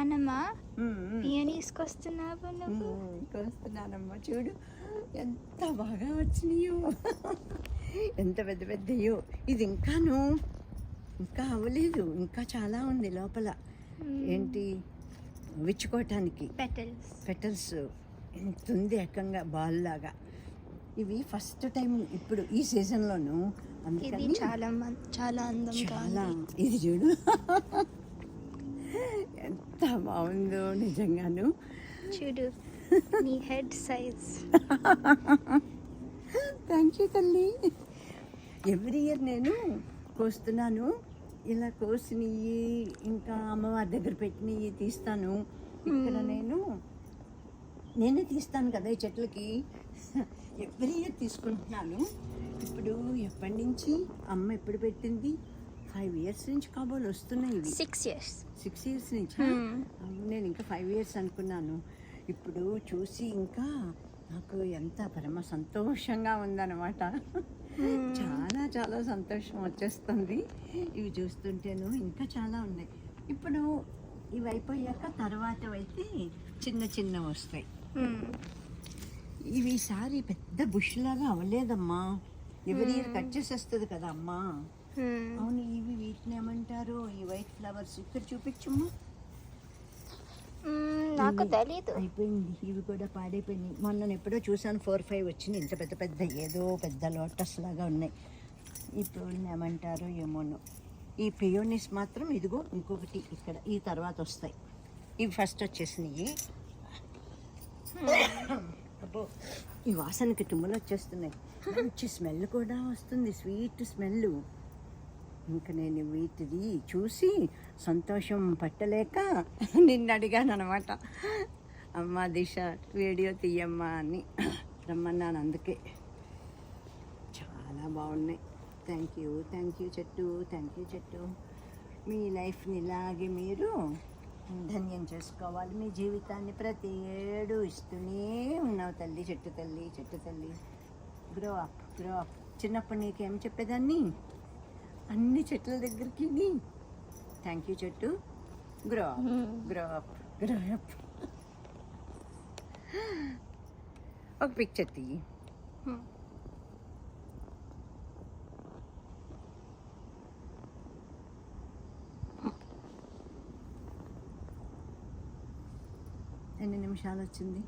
నానమ్మ? ఉమ్. పియనీస్కొస్తున్నావు నువ్వు? ఉమ్, కోస్తున్నానమ్మా చూడు. ఎంత బాగా వచ్చినాయో. ఎంత పెద్ద పెద్దయో. ఇది ఇంకాను ఇంకా అవ్వలేదు. ఇంకా చాలా ఉంది లోపల. ఏంటి? విచ్చుకోవటానికి పెటల్స్ పెటల్స్ ఎంత ఉంది ఏకంగా బాల్ లాగా ఇవి ఫస్ట్ టైం ఇప్పుడు ఈ సీజన్లోను. అందుకని చాలా చాలా అందంగా చాలా. ఇది చూడు. ఎంత బాగుందో నిజంగాను. చూడు నీ హెడ్ సైజ్. థ్యాంక్ యూ తల్లి. ఎవ్రీ ఇయర్ నేను కోస్తున్నాను. ఇలా కోసినవి ఇంకా అమ్మవారి దగ్గర పెట్టినవి తీస్తాను. ఇక్కడ నేను నేనే తీస్తాను కదా ఈ చెట్లకి. ఎవ్రీ ఇయర్ తీసుకుంటున్నాను. ఇప్పుడు ఎప్పటి నుంచి అమ్మ ఎప్పుడు పెట్టింది? ఫైవ్ ఇయర్స్ నుంచి కాబోలు వస్తున్నాయి ఇవి. సిక్స్ ఇయర్స్ సిక్స్ ఇయర్స్ నుంచి? Hmm. నేను ఇంకా ఫైవ్ ఇయర్స్ అనుకున్నాను. ఇప్పుడు చూసి ఇంకా నాకు ఎంత పరమ సంతోషంగా ఉందన్నమాట. చాలా చాలా సంతోషం వచ్చేస్తుంది. ఇవి చూస్తుంటేను ఇంకా చాలా ఉన్నాయి. ఇప్పుడు ఇవి అయిపోయాక తర్వాత అయితే చిన్న చిన్న వస్తాయి. ఇవి ఈసారి పెద్ద బుష్ లాగా అవ్వలేదమ్మా. ఎవరి ఇయర్ కట్ చేసేస్తుంది కదా అమ్మా. అవును ఇవి వీటిని ఏమంటారు? ఈ వైట్ ఫ్లవర్స్ ఇక్కడ చూపించమ్మా. నాకు ఇవి తెలీదు. అయిపోయింది. ఇవి కూడా పాడైపోయినాయి. మొన్న నేను ఎప్పుడో చూసాను ఫోర్ ఫైవ్ వచ్చినాయి. ఇంత పెద్ద పెద్ద ఏదో పెద్ద లోటస్ లాగా ఉన్నాయి. ఇప్పుడు ఏమంటారో ఏమోనో. ఈ పియోనిస్ మాత్రం ఇదిగో ఇంకొకటి ఇక్కడ ఈ తర్వాత వస్తాయి. ఇవి ఫస్ట్ వచ్చేసినాయి. అబ్బో ఈ వాసనకి తుమ్ములు వచ్చేస్తున్నాయి. మంచి స్మెల్ కూడా వస్తుంది స్వీట్ స్మెల్ ఇంక నేను వీటిది చూసి సంతోషం పట్టలేక నిన్ను అడిగాను అనమాట అమ్మ దిశ వీడియో తీయమ్మా అని రమ్మన్నాను అందుకే. చాలా బాగున్నాయి. థ్యాంక్ యూ థ్యాంక్ యూ చెట్టు థ్యాంక్ యూ చెట్టు. మీ లైఫ్ని ఇలాగే మీరు ధన్యం చేసుకోవాలి. మీ జీవితాన్ని ప్రతి ఏడు ఇస్తూనే ఉన్నావు తల్లి చెట్టు తల్లి చెట్టు తల్లి. గ్రో అప్ గ్రో అప్ చిన్నప్పుడు నీకేం చెప్పేదాన్ని? అన్ని చెట్ల దగ్గరికి థ్యాంక్ యూ చెట్టు. Grow grow up grow up ఒక పిక్చర్ తీయి. ఎన్ని నిమిషాలు వచ్చింది?